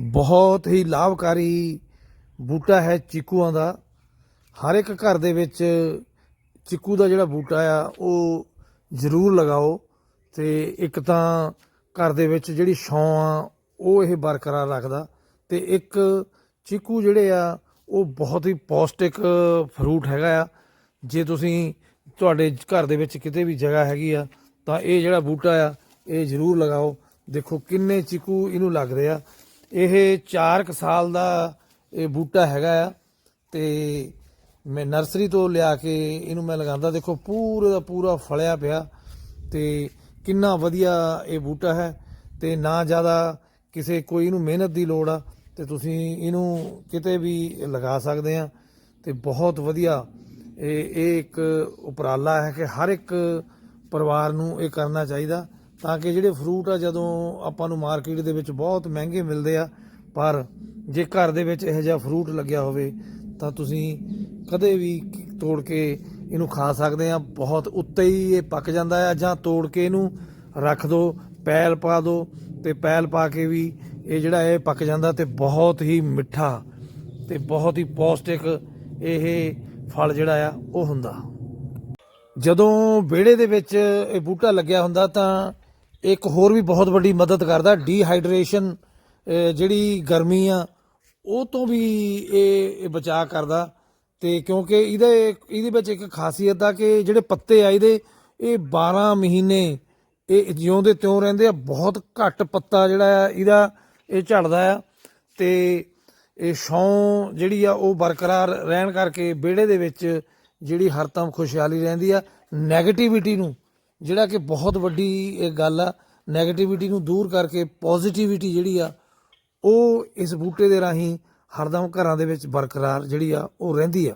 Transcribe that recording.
ਬਹੁਤ ਹੀ ਲਾਭਕਾਰੀ ਬੂਟਾ ਹੈ ਚੀਕੂਆਂ ਦਾ। ਹਰ ਇੱਕ ਘਰ ਦੇ ਵਿੱਚ ਚੀਕੂ ਦਾ ਜਿਹੜਾ ਬੂਟਾ ਆ, ਉਹ ਜ਼ਰੂਰ ਲਗਾਓ ਤੇ ਇੱਕ ਤਾਂ ਘਰ ਦੇ ਵਿੱਚ ਜਿਹੜੀ ਛਾਂ ਆ, ਉਹ ਇਹ ਬਰਕਰਾਰ ਰੱਖਦਾ ਤੇ ਇੱਕ ਚੀਕੂ ਜਿਹੜੇ ਆ, ਉਹ ਬਹੁਤ ਹੀ ਪੌਸ਼ਟਿਕ ਫਰੂਟ ਹੈਗਾ ਆ। ਜੇ ਤੁਸੀਂ ਤੁਹਾਡੇ ਘਰ ਦੇ ਵਿੱਚ ਕਿਤੇ ਵੀ ਜਗ੍ਹਾ ਹੈਗੀ ਆ, ਤਾਂ ਇਹ ਜਿਹੜਾ ਬੂਟਾ ਆ, ਇਹ ਜ਼ਰੂਰ ਲਗਾਓ। ਦੇਖੋ ਕਿੰਨੇ ਚੀਕੂ ਇਹਨੂੰ ਲੱਗਦੇ ਆ। ਇਹ 4 ਸਾਲ ਦਾ ਇਹ ਬੂਟਾ ਹੈਗਾ ਆ ਤੇ ਮੈਂ ਨਰਸਰੀ ਤੋਂ ਲਿਆ ਕੇ ਇਹਨੂੰ ਮੈਂ ਲਗਾਉਂਦਾ, ਦੇਖੋ ਪੂਰੇ ਦਾ ਪੂਰਾ ਫਲਿਆ ਪਿਆ ਤੇ ਕਿੰਨਾ ਵਧੀਆ ਇਹ ਬੂਟਾ ਹੈ ਤੇ ਨਾ ਜ਼ਿਆਦਾ ਕਿਸੇ ਕੋਈ ਇਹਨੂੰ ਮਿਹਨਤ ਦੀ ਲੋੜ ਆ ਤੇ ਤੁਸੀਂ ਇਹਨੂੰ ਕਿਤੇ ਵੀ ਲਗਾ ਸਕਦੇ ਆ ਤੇ ਬਹੁਤ ਵਧੀਆ ਇਹ ਇਹ ਇੱਕ ਉਪਰਾਲਾ ਹੈ ਕਿ ਹਰ ਇੱਕ ਪਰਿਵਾਰ ਨੂੰ ਇਹ ਕਰਨਾ ਚਾਹੀਦਾ। ਤਾਂ ਕਿ ਜਿਹੜੇ ਫਰੂਟ ਆ, ਜਦੋਂ ਆਪਾਂ ਨੂੰ ਮਾਰਕੀਟ ਦੇ ਵਿੱਚ ਬਹੁਤ ਮਹਿੰਗੇ ਮਿਲਦੇ ਆ, ਪਰ ਜੇ ਘਰ ਦੇ ਵਿੱਚ ਇਹੋ ਜਿਹਾ ਫਰੂਟ ਲੱਗਿਆ ਹੋਵੇ, ਤਾਂ ਤੁਸੀਂ ਕਦੇ ਵੀ ਤੋੜ ਕੇ ਇਹਨੂੰ ਖਾ ਸਕਦੇ ਆ। ਬਹੁਤ ਉੱਤੇ ਹੀ ਇਹ ਪੱਕ ਜਾਂਦਾ ਆ, ਜਾਂ ਤੋੜ ਕੇ ਇਹਨੂੰ ਰੱਖ ਦਿਓ ਪੈਲ ਪਾ ਦਿਓ ਤੇ ਪੈਲ ਪਾ ਕੇ ਵੀ ਇਹ ਜਿਹੜਾ ਇਹ ਪੱਕ ਜਾਂਦਾ ਤੇ ਬਹੁਤ ਹੀ ਮਿੱਠਾ ਤੇ ਬਹੁਤ ਹੀ ਪੌਸ਼ਟਿਕ ਇਹ ਫਲ ਜਿਹੜਾ ਆ, ਉਹ ਹੁੰਦਾ। ਜਦੋਂ ਵਿਹੜੇ ਦੇ ਵਿੱਚ ਇਹ ਬੂਟਾ ਲੱਗਿਆ ਹੁੰਦਾ, ਤਾਂ ਇੱਕ ਹੋਰ ਵੀ ਬਹੁਤ ਵੱਡੀ ਮਦਦ ਕਰਦਾ ਡੀਹਾਈਡਰੇਸ਼ਨ ਜਿਹੜੀ ਗਰਮੀ ਆ, ਉਹ ਤੋਂ ਵੀ ਇਹ ਬਚਾਅ ਕਰਦਾ। ਤੇ ਕਿਉਂਕਿ ਇਹਦੇ ਇਹਦੇ ਵਿੱਚ ਇੱਕ ਖਾਸੀਅਤ ਆ ਕਿ ਜਿਹੜੇ ਪੱਤੇ ਆ ਇਹਦੇ, ਇਹ 12 ਮਹੀਨੇ ਇਹ ਜਿਉਂਦੇ ਤਿਉਂ ਰਹਿੰਦੇ ਆ। ਬਹੁਤ ਘੱਟ ਪੱਤਾ ਜਿਹੜਾ ਆ, ਇਹਦਾ ਇਹ ਝੜਦਾ ਆ। ਤੇ ਇਹ ਛਾਂ ਜਿਹੜੀ ਆ, ਉਹ ਬਰਕਰਾਰ ਰਹਿਣ ਕਰਕੇ ਵਿਹੜੇ ਦੇ ਵਿੱਚ ਜਿਹੜੀ ਹਰਦਮ ਖੁਸ਼ਹਾਲੀ ਰਹਿੰਦੀ ਆ। 네ਗੇਟਿਵਿਟੀ ਨੂੰ ਜਿਹੜਾ ਕਿ ਬਹੁਤ ਵੱਡੀ ਗੱਲ ਆ 네ਗੇਟਿਵਿਟੀ ਨੂੰ ਦੂਰ ਕਰਕੇ ਪੋਜ਼ਿਟਿਵਿਟੀ ਜਿਹੜੀ ਆ, ਉਹ ਇਸ ਬੂਟੇ ਦੇ ਰਾਹੀਂ ਹਰਦਮ ਘਰਾਂ ਦੇ ਵਿੱਚ ਬਰਕਰਾਰ ਜਿਹੜੀ ਆ, ਉਹ ਰਹਿੰਦੀ ਆ।